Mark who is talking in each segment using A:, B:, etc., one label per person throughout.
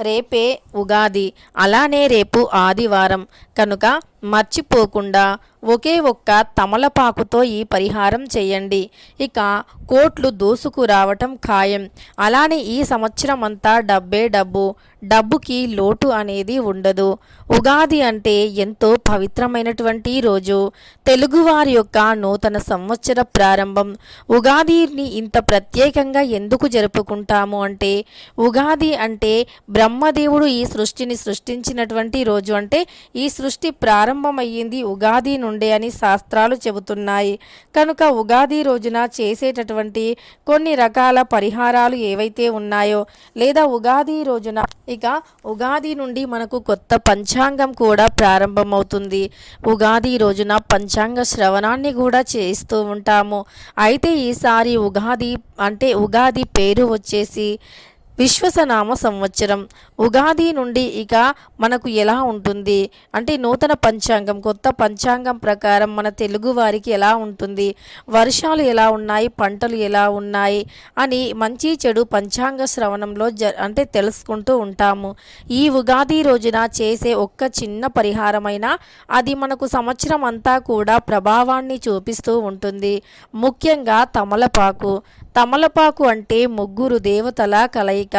A: రేపే ఉగాది. అలానే రేపు ఆదివారం. కనుక మర్చిపోకుండా ఒకే ఒక్క తమలపాకుతో ఈ పరిహారం చేయండి. ఇక కోట్లు దూసుకు రావటం ఖాయం. అలానే ఈ సంవత్సరం అంతా డబ్బే డబ్బు. డబ్బుకి లోటు అనేది ఉండదు. ఉగాది అంటే ఎంతో పవిత్రమైనటువంటి రోజు. తెలుగువారి యొక్క నూతన సంవత్సర ప్రారంభం. ఉగాదిని ఇంత ప్రత్యేకంగా ఎందుకు జరుపుకుంటాము అంటే ఉగాది అంటే బ్రహ్మదేవుడు ఈ సృష్టిని సృష్టించినటువంటి రోజు అంటే ఈ సృష్టి ప్రారంభ ప్రారంభమయ్యింది ఉగాది నుండే అని శాస్త్రాలు చెబుతున్నాయి. కనుక ఉగాది రోజున చేసేటటువంటి కొన్ని రకాల పరిహారాలు ఏవైతే ఉన్నాయో లేదా ఉగాది రోజున ఇక ఉగాది నుండి మనకు కొత్త పంచాంగం కూడా ప్రారంభమవుతుంది. ఉగాది రోజున పంచాంగ శ్రవణాన్ని కూడా చేస్తూ ఉంటాము. అయితే ఈసారి ఉగాది అంటే ఉగాది పేరు వచ్చేసి విశ్వసనామ సంవత్సరం. ఉగాది నుండి ఇక మనకు ఎలా ఉంటుంది? అంటే నూతన పంచాంగం కొత్త పంచాంగం ప్రకారం మన తెలుగు వారికి ఎలా ఉంటుంది? వర్షాలు ఎలా ఉన్నాయి? పంటలు ఎలా ఉన్నాయి? అని మంచి చెడు పంచాంగ శ్రవణంలో జ అంటే తెలుసుకుంటూ ఉంటాము. ఈ ఉగాది రోజున చేసే ఒక్క చిన్న పరిహారమైన అది మనకు సంవత్సరం అంతా కూడా ప్రభావాన్ని చూపిస్తూ ఉంటుంది. ముఖ్యంగా తమలపాకు. తమలపాకు అంటే ముగ్గురు దేవతల కలయిక.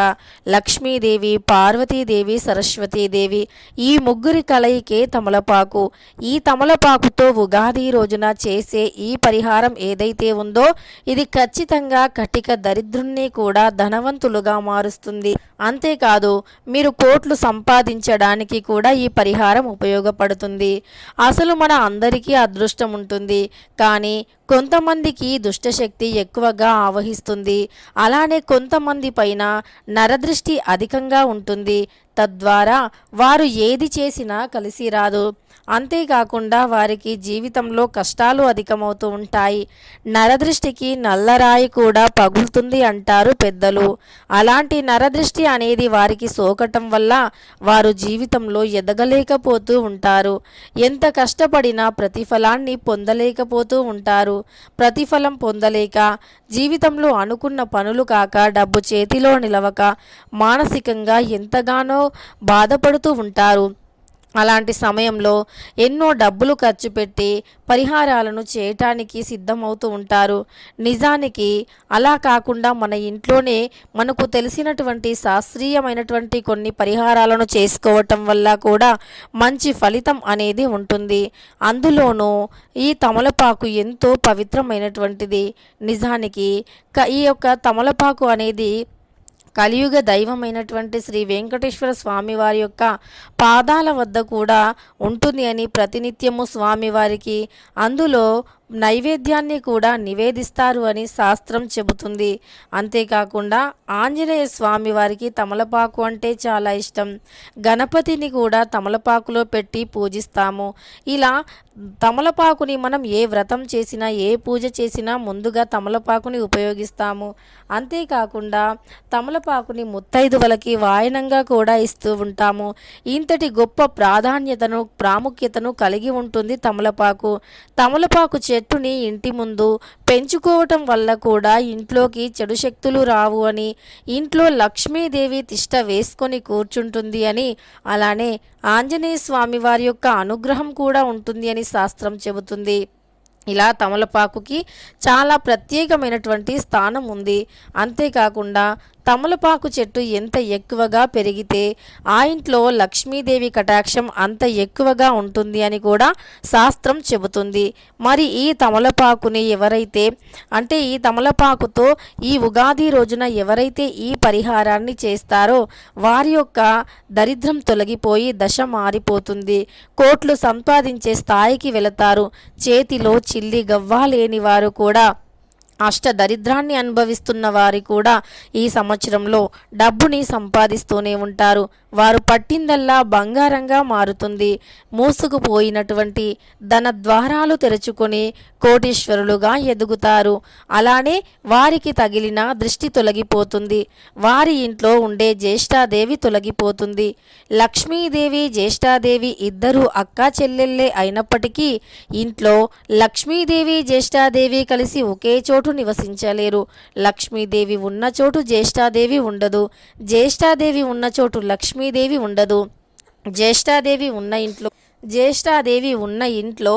A: లక్ష్మీదేవి పార్వతీదేవి సరస్వతీదేవి. ఈ ముగ్గురి కలయికే తమలపాకు. ఈ తమలపాకుతో ఉగాది రోజున చేసే ఈ పరిహారం ఏదైతే ఉందో ఇది ఖచ్చితంగా కటిక దరిద్రుణ్ణి కూడా ధనవంతులుగా మారుస్తుంది. అంతేకాదు మీరు కోట్లు సంపాదించడానికి కూడా ఈ పరిహారం ఉపయోగపడుతుంది. అసలు మన అందరికీ అదృష్టం ఉంటుంది. కానీ కొంతమందికి దుష్టశక్తి ఎక్కువగా ఆవహిస్తుంది. అలానే కొంతమంది పైన నరదృష్టి అధికంగా ఉంటుంది. తద్వారా వారు ఏది చేసినా కలిసి రాదు అంతేకాకుండా వారికి జీవితంలో కష్టాలు అధికమవుతూ ఉంటాయి. నరదృష్టికి నల్లరాయి కూడా పగులుతుంది అంటారు పెద్దలు. అలాంటి నరదృష్టి అనేది వారికి సోకటం వల్ల వారు జీవితంలో ఎదగలేకపోతూ ఉంటారు. ఎంత కష్టపడినా ప్రతిఫలాన్ని పొందలేకపోతూ ఉంటారు. ప్రతిఫలం పొందలేక జీవితంలో అనుకున్న పనులు కాక డబ్బు చేతిలో నిలవక మానసికంగా ఎంతగానో బాధపడుతూ ఉంటారు. అలాంటి సమయంలో ఎన్నో డబ్బులు ఖర్చు పెట్టి పరిహారాలను చేయటానికి సిద్ధమవుతూ ఉంటారు. నిజానికి అలా కాకుండా మన ఇంట్లోనే మనకు తెలిసినటువంటి శాస్త్రీయమైనటువంటి కొన్ని పరిహారాలను చేసుకోవటం వల్ల కూడా మంచి ఫలితం అనేది ఉంటుంది. అందులోనూ ఈ తమలపాకు ఎంతో పవిత్రమైనటువంటిది. నిజానికి ఈ యొక్క తమలపాకు అనేది కలియుగ దైవమైనటువంటి శ్రీ వెంకటేశ్వర స్వామి వారి యొక్క పాదాల వద్ద కూడా ఉంటుంది అని ప్రతినిత్యము స్వామివారికి అందులో నైవేద్యాన్ని కూడా నివేదిస్తారు అని శాస్త్రం చెబుతుంది. అంతేకాకుండా ఆంజనేయ స్వామి వారికి తమలపాకు అంటే చాలా ఇష్టం. గణపతిని కూడా తమలపాకులో పెట్టి పూజిస్తాము. ఇలా తమలపాకుని మనం ఏ వ్రతం చేసినా ఏ పూజ చేసినా ముందుగా తమలపాకుని ఉపయోగిస్తాము. అంతేకాకుండా తమలపాకుని ముత్తైదువలకి వాయనంగా కూడా ఇస్తూ ఉంటాము. ఇంతటి గొప్ప ప్రాధాన్యతను ప్రాముఖ్యతను కలిగి ఉంటుంది తమలపాకు. తమలపాకు చెట్టుని ఇంటి ముందు పెంచుకోవటం వల్ల కూడా ఇంట్లోకి చెడు శక్తులు రావు అని ఇంట్లో లక్ష్మీదేవి తిష్ట వేసుకొని కూర్చుంటుంది అని అలానే ఆంజనేయ స్వామి వారి యొక్క అనుగ్రహం కూడా ఉంటుంది అని శాస్త్రం చెబుతుంది. ఇలా తమలపాకుకి చాలా ప్రత్యేకమైనటువంటి స్థానం ఉంది. అంతేకాకుండా తమలపాకు చెట్టు ఎంత ఎక్కువగా పెరిగితే ఆ ఇంట్లో లక్ష్మీదేవి కటాక్షం అంత ఎక్కువగా ఉంటుంది అని కూడా శాస్త్రం చెబుతుంది. మరి ఈ తమలపాకుని ఎవరైతే అంటే ఈ తమలపాకుతో ఈ ఉగాది రోజున ఎవరైతే ఈ పరిహారాన్ని చేస్తారో వారి యొక్క దరిద్రం తొలగిపోయి దశ మారిపోతుంది. కోట్లు సంపాదించే స్థాయికి వెళతారు. చేతిలో చిల్లి గవ్వ లేని వారు కూడా అష్టదరిద్రాన్ని అనుభవిస్తున్న వారి కూడా ఈ సంవత్సరంలో డబ్బుని సంపాదిస్తూనే ఉంటారు. వారు పట్టిందల్లా బంగారంగా మారుతుంది. మూసుకుపోయినటువంటి ధన ద్వారాలు తెరుచుకొని కోటీశ్వరులుగా ఎదుగుతారు. అలానే వారికి తగిలిన దృష్టి తొలగిపోతుంది. వారి ఇంట్లో ఉండే జ్యేష్ఠాదేవి తొలగిపోతుంది. లక్ష్మీదేవి జ్యేష్ఠాదేవి ఇద్దరు అక్కా చెల్లెళ్ళే అయినప్పటికీ ఇంట్లో లక్ష్మీదేవి జ్యేష్ఠాదేవి కలిసి ఒకే చోటు నివసించలేరు. లక్ష్మీదేవి ఉన్న చోటు జ్యేష్ఠాదేవి ఉండదు. జ్యేష్ఠాదేవి ఉన్న చోటు లక్ష్మీదేవి ఉండదు. జ్యేష్ఠాదేవి ఉన్న ఇంట్లో జ్యేష్ఠాదేవి ఉన్న ఇంట్లో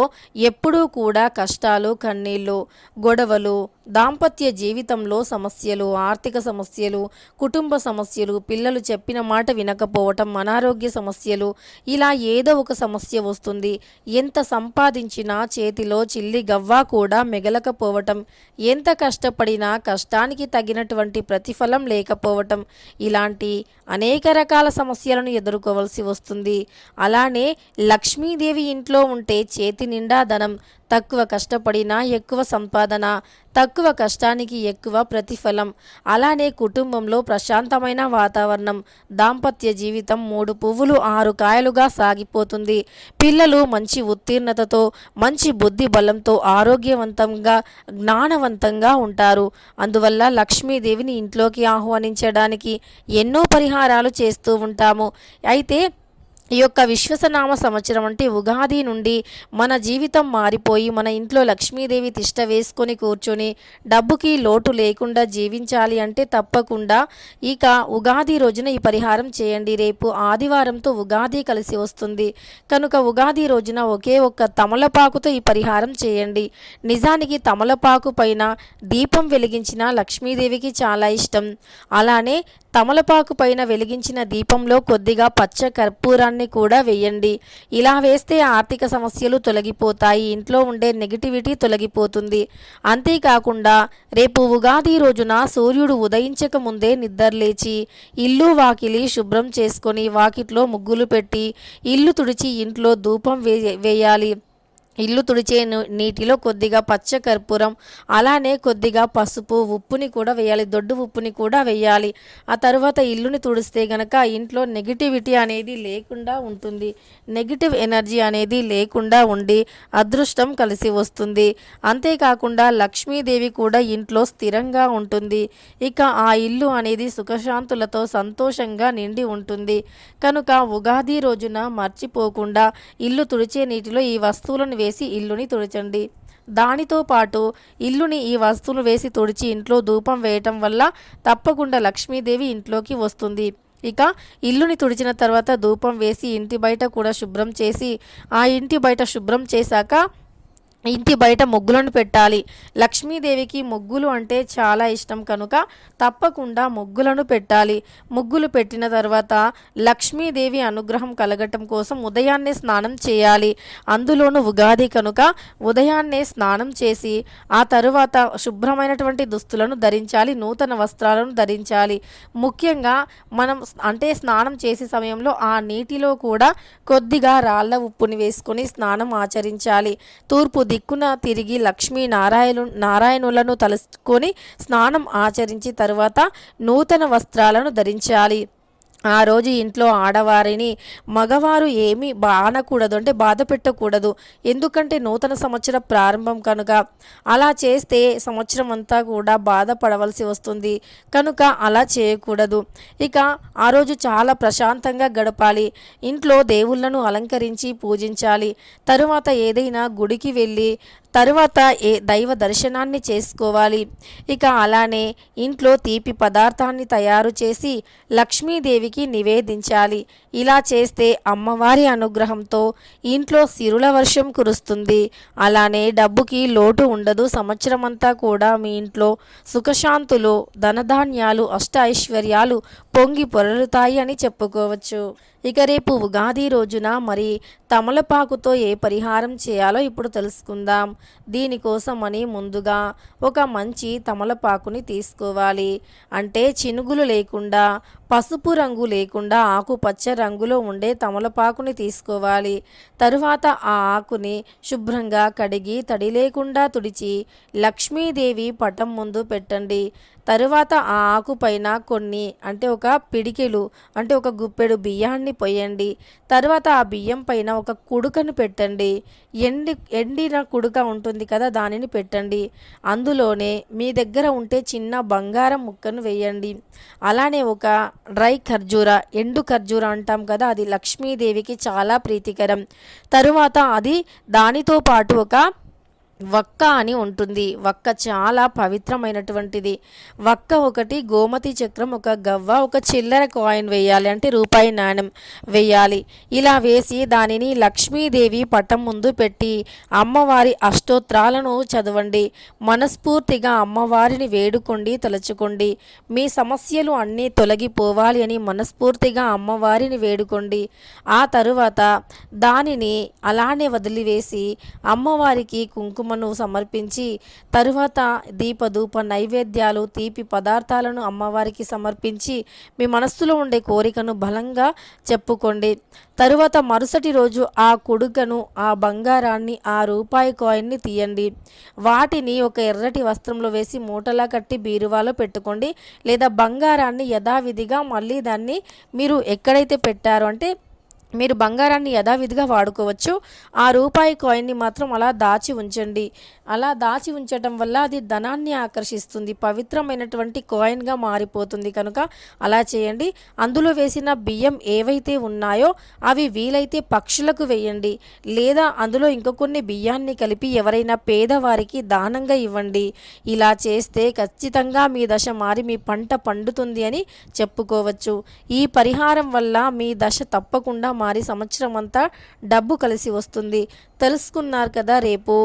A: ఎప్పుడూ కూడా కష్టాలు కన్నీళ్ళు గొడవలు దాంపత్య జీవితంలో సమస్యలు ఆర్థిక సమస్యలు కుటుంబ సమస్యలు పిల్లలు చెప్పిన మాట వినకపోవటం అనారోగ్య సమస్యలు ఇలా ఏదో ఒక సమస్య వస్తుంది. ఎంత సంపాదించినా చేతిలో చిల్లి గవ్వ కూడా మిగలకపోవటం ఎంత కష్టపడినా కష్టానికి తగినటువంటి ప్రతిఫలం లేకపోవటం ఇలాంటి అనేక రకాల సమస్యలను ఎదుర్కోవలసి వస్తుంది. అలానే లక్ష్మీదేవి ఇంట్లో ఉంటే చేతి నిండా ధనం తక్కువ కష్టపడినా ఎక్కువ సంపాదన తక్కువ కష్టానికి ఎక్కువ ప్రతిఫలం. అలానే కుటుంబంలో ప్రశాంతమైన వాతావరణం. దాంపత్య జీవితం మూడు పువ్వులు ఆరు కాయలుగా సాగిపోతుంది. పిల్లలు మంచి ఉత్తీర్ణతతో మంచి బుద్ధి బలంతో ఆరోగ్యవంతంగా జ్ఞానవంతంగా ఉంటారు. అందువల్ల లక్ష్మీదేవిని ఇంట్లోకి ఆహ్వానించడానికి ఎన్నో పరిహారాలు చేస్తూ ఉంటాము. అయితే ఈ యొక్క విశ్వసనామ సంవత్సరం అంటే ఉగాది నుండి మన జీవితం మారిపోయి మన ఇంట్లో లక్ష్మీదేవి తిష్ట వేసుకొని కూర్చొని డబ్బుకి లోటు లేకుండా జీవించాలి అంటే తప్పకుండా ఇక ఉగాది రోజున ఈ పరిహారం చేయండి. రేపు ఆదివారంతో ఉగాది కలిసి వస్తుంది. కనుక ఉగాది రోజున ఒకే ఒక్క తమలపాకుతో ఈ పరిహారం చేయండి. నిజానికి తమలపాకు పైన దీపం వెలిగించిన లక్ష్మీదేవికి చాలా ఇష్టం. అలానే తమలపాకు పైన వెలిగించిన దీపంలో కొద్దిగా పచ్చ కర్పూరాన్ని కూడా వేయండి. ఇలా వేస్తే ఆర్థిక సమస్యలు తొలగిపోతాయి. ఇంట్లో ఉండే నెగిటివిటీ తొలగిపోతుంది. అంతేకాకుండా రేపు ఉగాది రోజున సూర్యుడు ఉదయించక ముందే నిద్రలేచి ఇల్లు వాకిలి శుభ్రం చేసుకొని వాకిట్లో ముగ్గులు పెట్టి ఇల్లు తుడిచి ఇంట్లో ధూపం వే వేయాలి. ఇల్లు తుడిచే నీటిలో కొద్దిగా పచ్చ కర్పూరం అలానే కొద్దిగా పసుపు ఉప్పుని కూడా వేయాలి దొడ్డు ఉప్పుని కూడా వేయాలి. ఆ తర్వాత ఇల్లుని తుడిస్తే గనక ఇంట్లో నెగిటివిటీ అనేది లేకుండా ఉంటుంది. నెగిటివ్ ఎనర్జీ అనేది లేకుండా ఉండి అదృష్టం కలిసి వస్తుంది. అంతేకాకుండా లక్ష్మీదేవి కూడా ఇంట్లో స్థిరంగా ఉంటుంది. ఇక ఆ ఇల్లు అనేది సుఖశాంతులతో సంతోషంగా నిండి ఉంటుంది. కనుక ఉగాది రోజున మర్చిపోకుండా ఇల్లు తుడిచే నీటిలో ఈ వస్తువులను వేసి వేసి ఇల్లుని తుడచండి. దానితో పాటు ఇల్లుని ఈ వస్తువులు వేసి తుడిచి ఇంట్లో ధూపం వేయటం వల్ల తప్పకుండా లక్ష్మీదేవి ఇంట్లోకి వస్తుంది. ఇక ఇల్లుని తుడిచిన తర్వాత ధూపం వేసి ఇంటి బయట కూడా శుభ్రం చేసి ఆ ఇంటి బయట శుభ్రం చేశాక ఇంటి బయట ముగ్గులను పెట్టాలి. లక్ష్మీదేవికి ముగ్గులు అంటే చాలా ఇష్టం కనుక తప్పకుండా ముగ్గులను పెట్టాలి. ముగ్గులు పెట్టిన తర్వాత లక్ష్మీదేవి అనుగ్రహం కలగటం కోసం ఉదయాన్నే స్నానం చేయాలి. అందులోనూ ఉగాది కనుక ఉదయాన్నే స్నానం చేసి ఆ తరువాత శుభ్రమైనటువంటి దుస్తులను ధరించాలి నూతన వస్త్రాలను ధరించాలి. ముఖ్యంగా మనం అంటే స్నానం చేసే సమయంలో ఆ నీటిలో కూడా కొద్దిగా రాళ్ళ ఉప్పుని వేసుకొని స్నానం ఆచరించాలి. తూర్పు దిక్కున తిరిగి లక్ష్మీ నారాయణు నారాయణులను తలుసుకొని స్నానం ఆచరించి తరువాత నూతన వస్త్రాలను ధరించాలి. ఆ రోజు ఇంట్లో ఆడవారిని మగవారు ఏమీ బానకూడదు అంటే బాధ పెట్టకూడదు ఎందుకంటే నూతన సంవత్సర ప్రారంభం కనుక అలా చేస్తే సంవత్సరం అంతా కూడా బాధపడవలసి వస్తుంది. కనుక అలా చేయకూడదు. ఇక ఆ రోజు చాలా ప్రశాంతంగా గడపాలి. ఇంట్లో దేవుళ్ళను అలంకరించి పూజించాలి. తరువాత ఏదైనా గుడికి వెళ్ళి తరువాత ఏ దైవ దర్శనాన్ని చేసుకోవాలి. ఇక అలానే ఇంట్లో తీపి పదార్థాన్ని తయారు చేసి లక్ష్మీదేవి అమ్మవారికి నివేదించాలి. ఇలా చేస్తే అమ్మవారి అనుగ్రహంతో ఇంట్లో సిరుల వర్షం కురుస్తుంది. అలానే డబ్బుకి లోటు ఉండదు. సంవత్సరమంతా కూడా మీ ఇంట్లో సుఖశాంతులు ధనధాన్యాలు అష్ట ఐశ్వర్యాలు పొంగి పొరలుతాయి అని చెప్పుకోవచ్చు. ఇక రేపు ఉగాది రోజున మరి తమలపాకుతో ఏ పరిహారం చేయాలో ఇప్పుడు తెలుసుకుందాం. దీనికోసమని ముందుగా ఒక మంచి తమలపాకుని తీసుకోవాలి. అంటే చినుగులు లేకుండా పసుపు రంగు లేకుండా ఆకుపచ్చ రంగులో ఉండే తమలపాకుని తీసుకోవాలి. తరువాత ఆ ఆకుని శుభ్రంగా కడిగి తడి లేకుండా తుడిచి లక్ష్మీదేవి పటం ముందు పెట్టండి. తరువాత ఆ ఆకు పైన కొన్ని అంటే ఒక పిడికెలు అంటే ఒక గుప్పెడు బియ్యాన్ని పోయండి తర్వాత ఆ బియ్యం పైన ఒక కుడుకను పెట్టండి. ఎండి ఎండిన కుడుక ఉంటుంది కదా దానిని పెట్టండి. అందులోనే మీ దగ్గర ఉంటే చిన్న బంగారం ముక్కను వేయండి. అలానే ఒక డ్రై ఖర్జూర ఎండు ఖర్జూర అంటాం కదా అది లక్ష్మీదేవికి చాలా ప్రీతికరం. తరువాత అది దానితో పాటు ఒక వక్క అని ఉంటుంది. వక్క చాలా పవిత్రమైనటువంటిది. వక్క ఒకటి గోమతి చక్రం ఒక గవ్వ ఒక చిల్లర కాయిన్ వేయాలి అంటే రూపాయి నాణ్యం వేయాలి. ఇలా వేసి దానిని లక్ష్మీదేవి పటం ముందు పెట్టి అమ్మవారి అష్టోత్రాలను చదవండి. మనస్ఫూర్తిగా అమ్మవారిని వేడుకోండి తలుచుకోండి. మీ సమస్యలు అన్నీ తొలగిపోవాలి అని మనస్ఫూర్తిగా అమ్మవారిని వేడుకోండి. ఆ తరువాత దానిని అలానే వదిలివేసి అమ్మవారికి కుంకుమ కుంకుమను సమర్పించి తరువాత దీపధూప నైవేద్యాలు తీపి పదార్థాలను అమ్మవారికి సమర్పించి మీ మనస్సులో ఉండే కోరికను బలంగా చెప్పుకోండి. తరువాత మరుసటి రోజు ఆ కుడుకను ఆ బంగారాన్ని ఆ రూపాయి కాయిన్ని తీయండి. వాటిని ఒక ఎర్రటి వస్త్రంలో వేసి మూటలా కట్టి బీరువాలో పెట్టుకోండి. లేదా బంగారాన్ని యథావిధిగా మళ్ళీ దాన్ని మీరు ఎక్కడైతే పెట్టారో అంటే మీరు బంగారాన్ని యథావిధిగా వాడుకోవచ్చు. ఆ రూపాయి కాయిన్ని మాత్రం అలా దాచి ఉంచండి. అలా దాచి ఉంచటం వల్ల అది ధనాన్ని ఆకర్షిస్తుంది. పవిత్రమైనటువంటి కాయిన్గా మారిపోతుంది కనుక అలా చేయండి. అందులో వేసిన బియ్యం ఏవైతే ఉన్నాయో అవి వీలైతే పక్షులకు వేయండి. లేదా అందులో ఇంకా కొన్ని బియ్యాన్ని కలిపి ఎవరైనా పేదవారికి దానంగా ఇవ్వండి. ఇలా చేస్తే ఖచ్చితంగా మీ దశ మారి మీ పంట పండుతుంది అని చెప్పుకోవచ్చు. ఈ పరిహారం వల్ల మీ దశ తప్పకుండా మారి సంవత్సరం అంతా డబ్బు కలిసి వస్తుంది. తెలుసుకున్నారు కదా రేపు.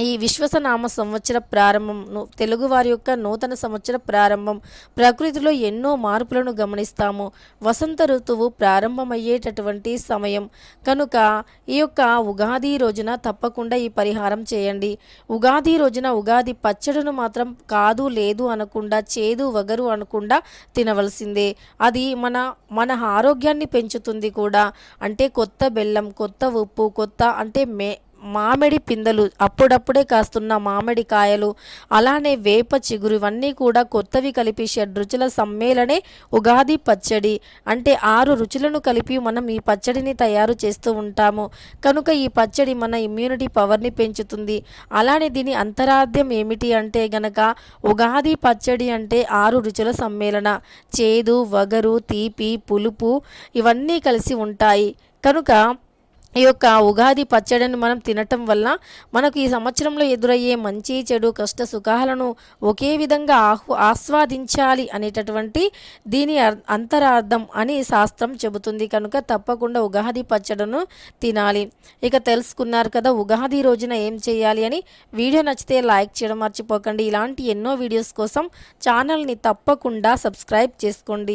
A: ఈ విశ్వసనామ సంవత్సర ప్రారంభం తెలుగువారి యొక్క నూతన సంవత్సర ప్రారంభం ప్రకృతిలో ఎన్నో మార్పులను గమనిస్తాము. వసంత ఋతువు ప్రారంభమయ్యేటటువంటి సమయం. కనుక ఈ యొక్క ఉగాది రోజున తప్పకుండా ఈ పరిహారం చేయండి. ఉగాది రోజున ఉగాది పచ్చడిను మాత్రం కాదు లేదు అనకుండా చేదు వగరు అనకుండా తినవలసిందే. అది మన మన ఆరోగ్యాన్ని పెంచుతుంది కూడా. అంటే కొత్త బెల్లం కొత్త ఉప్పు కొత్త అంటే మే మామిడి పిందెలు అప్పుడప్పుడే కాస్తున్న మామిడి కాయలు అలానే వేప చిగురు ఇవన్నీ కూడా కొత్తవి కలిపి షడ్రుచుల సమ్మేళనే ఉగాది పచ్చడి. అంటే ఆరు రుచులను కలిపి మనం ఈ పచ్చడిని తయారు చేస్తూ ఉంటాము. కనుక ఈ పచ్చడి మన ఇమ్యూనిటీ పవర్ని పెంచుతుంది. అలానే దీని అంతరార్థం ఏమిటి అంటే గనక ఉగాది పచ్చడి అంటే ఆరు రుచుల సమ్మేళన. చేదు వగరు తీపి పులుపు ఇవన్నీ కలిసి ఉంటాయి. కనుక ఈ యొక్క ఉగాది పచ్చడిని మనం తినటం వల్ల మనకు ఈ సంవత్సరంలో ఎదురయ్యే మంచి చెడు కష్ట సుఖాలను ఒకే విధంగా ఆహ్వ ఆస్వాదించాలి అనేటటువంటి దీని అర్- అంతరార్థం అని శాస్త్రం చెబుతుంది. కనుక తప్పకుండా ఉగాది పచ్చడిను తినాలి. ఇక తెలుసుకున్నారు కదా ఉగాది రోజున ఏం చేయాలి అని. వీడియో నచ్చితే లైక్ చేయడం మర్చిపోకండి. ఇలాంటి ఎన్నో వీడియోస్ కోసం ఛానల్ని తప్పకుండా సబ్స్క్రైబ్ చేసుకోండి.